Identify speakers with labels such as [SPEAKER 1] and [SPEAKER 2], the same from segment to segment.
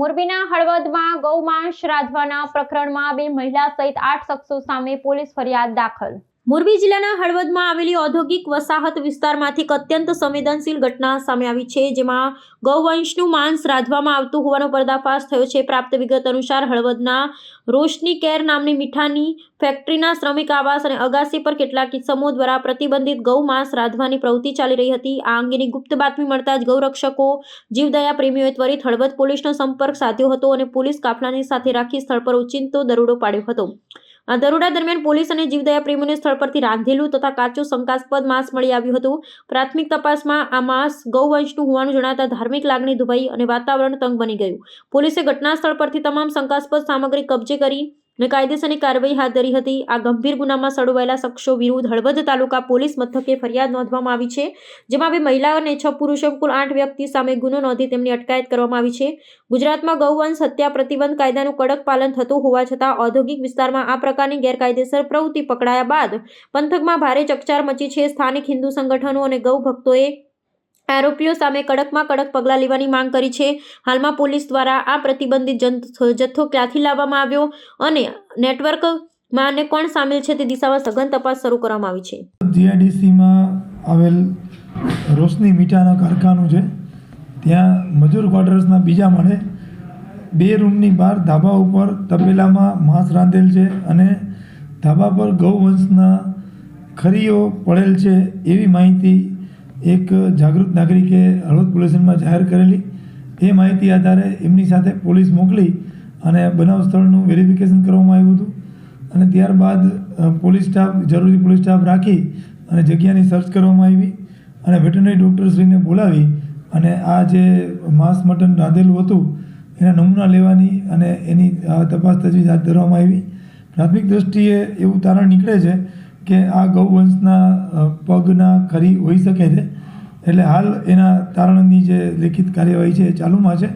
[SPEAKER 1] મોરબીના હળવદમાં ગૌમાંસ રાધવાના પ્રકરણમાં બે મહિલા સહિત આઠ શખ્સો સામે પોલીસ ફરિયાદ દાખલ. મોરબી જિલ્લાના હળવદમાં આવેલી ઔદ્યોગિક વસાહત વિસ્તારમાંથી એક અત્યંત સંવેદનશીલ ઘટના સામે આવી છે, જેમાં ગૌવંશનું માંસ રાંધવામાં આવતું હોવાનો પર્દાફાશ થયો છે. પ્રાપ્ત વિગત અનુસાર, હળવદના રોશની કેર નામની મીઠાની ફેક્ટરીના શ્રમિક આવાસ અને અગાસી પર કેટલાક કિસ્સમો દ્વારા પ્રતિબંધિત ગૌ માંસ રાંધવાની પ્રવૃત્તિ ચાલી રહી હતી. આ અંગેની ગુપ્ત બાતમી મળતા જ ગૌરક્ષકો, જીવદયા પ્રેમીઓએ ત્વરિત હળવદ પોલીસનો સંપર્ક સાધ્યો હતો અને પોલીસ કાફલાની સાથે રાખી સ્થળ પર ઉચિંતો દરોડો પાડ્યો હતો. આ દરોડા દરમિયાન પોલીસ અને જીવદયા પ્રેમીઓને સ્થળ પરથી રાંધેલું તથા કાચું શંકાસ્પદ માંસ મળી આવ્યું હતું. પ્રાથમિક તપાસમાં આ માંસ ગૌવંશનું હોવાનું જણાતા ધાર્મિક લાગણી દુભાઈ અને વાતાવરણ તંગ બની ગયું. પોલીસે ઘટના સ્થળ પરથી તમામ શંકાસ્પદ સામગ્રી કબજે કરી અને કાયદેસરની કાર્યવાહી હાથ ધરી હતી. આ ગંભીર ગુનામાં સડવાયેલા શખ્સો વિરુદ્ધ હળવદ તાલુકા પોલીસ મથકે ફરિયાદ નોંધવામાં આવી છે, જેમાં બે મહિલા અને છ પુરુષો કુલ આઠ વ્યક્તિ સામે ગુનો નોંધી તેમની અટકાયત કરવામાં આવી છે. ગુજરાતમાં ગૌવંશ હત્યા પ્રતિબંધ કાયદાનું કડક પાલન થતું હોવા છતાં ઔદ્યોગિક વિસ્તારમાં આ પ્રકારની ગેરકાયદેસર પ્રવૃત્તિ પકડાયા બાદ પંથકમાં ભારે ચકચાર મચી છે. સ્થાનિક હિન્દુ સંગઠનો અને ગૌ ભક્તોએ આરોપીઓ સામે કડકમાં કડક પગલાં લેવાની માંગ કરી છે. હાલમાં પોલીસ દ્વારા આ પ્રતિબંધિત જથ્થો ક્યાંથી લાવવામાં આવ્યો અને નેટવર્કમાં અને કોણ સામેલ છે તે દિશામાં સઘન તપાસ શરૂ કરવામાં આવી છે.
[SPEAKER 2] જીઆઈડીસીમાં આવેલ રોશની મીઠાના કારખાનું છે. ત્યાં મજૂર ક્વાર્ટર્સના બીજા માળે બે રૂમની બહાર ધાબા ઉપર તપેલામાં માંસ રાંધેલ છે અને ધાબા પર ગૌવંશના ખરીઓ પડેલ છે એવી માહિતી એક જાગૃત નાગરિકે હળવદ પોલીસ જાહેર કરેલી એ માહિતી આધારે એમની સાથે પોલીસ મોકલી અને બનાવ સ્થળનું વેરિફિકેશન કરવામાં આવ્યું હતું. અને ત્યારબાદ પોલીસ સ્ટાફ, જરૂરી પોલીસ સ્ટાફ રાખી અને જગ્યાની સર્ચ કરવામાં આવી અને વેટરનરી ડૉક્ટરશ્રીને બોલાવી અને આ જે માંસ મટન રાંધેલું હતું, એના નમૂના લેવાની અને એની તપાસ તજવીજ હાથ ધરવામાં આવી. પ્રાથમિક દ્રષ્ટિએ એવું તારણ નીકળે છે કે આ ગૌવંશના વંશના પગના ખરી હોઈ શકે છે. એટલે હાલ એના તારણની જે લેખિત કાર્યવાહી છે એ ચાલુમાં છે.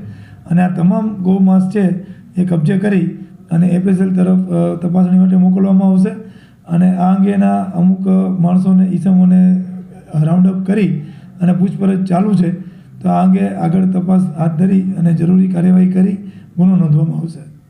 [SPEAKER 2] અને આ તમામ ગૌમાંસ છે એ કબજે કરી અને એપીએસએલ તરફ તપાસણી માટે મોકલવામાં આવશે. અને આ અંગેના અમુક માણસોને, ઈસમોને રાઉન્ડઅપ કરી અને પૂછપરછ ચાલુ છે. તો આ અંગે આગળ તપાસ હાથ ધરી અને જરૂરી કાર્યવાહી કરી ગુનો નોંધવામાં આવશે.